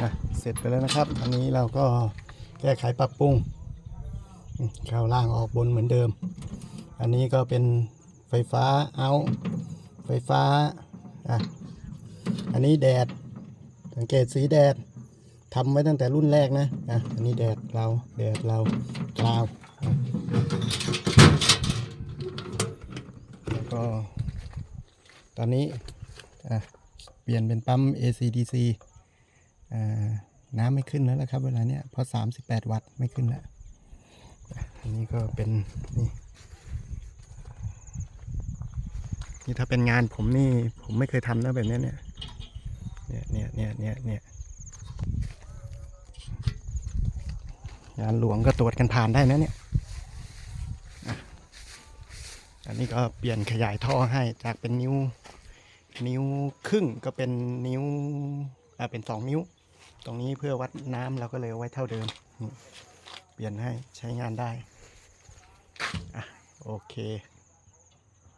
อะเสร็จไปแล้วนะครับ อันนี้เราก็แก้ไขปรับปรุงเข้าล่างออกบนเหมือนเดิม อันนี้ก็เป็นไฟฟ้าเอาไฟฟ้าอะอันนี้แดด สังเกตสีแดดทำไว้ตั้งแต่รุ่นแรกนะอะอันนี้แดดเราแดดเรากลาวแล้วก็ตอนนี้อะเปลี่ยนเป็นปั๊ม ACDC น้ำไม่ขึ้นแล้วละครับ เวลาเนี้ยเพราะ38วัตต์ไม่ขึ้นแล้วอันนี้ก็เป็นนี่นี่ถ้าเป็นงานผมนี่ผมไม่เคยทำนะแบบนี้เนี่ยเนี่ยเนี่ยเนี่ยเนี่ยเนี่ยงานหลวงก็ตรวจกันผ่านได้นะเนี่ยอันนี้ก็เปลี่ยนขยายท่อให้จากเป็นนิ้ว นิ้วครึ่งก็เป็นนิ้วอ่าเป็นสองนิ้ว ตรงนี้เพื่อวัดน้ำเราก็เลยไว้เท่าเดิม เปลี่ยนให้ใช้งานได้อะโอเค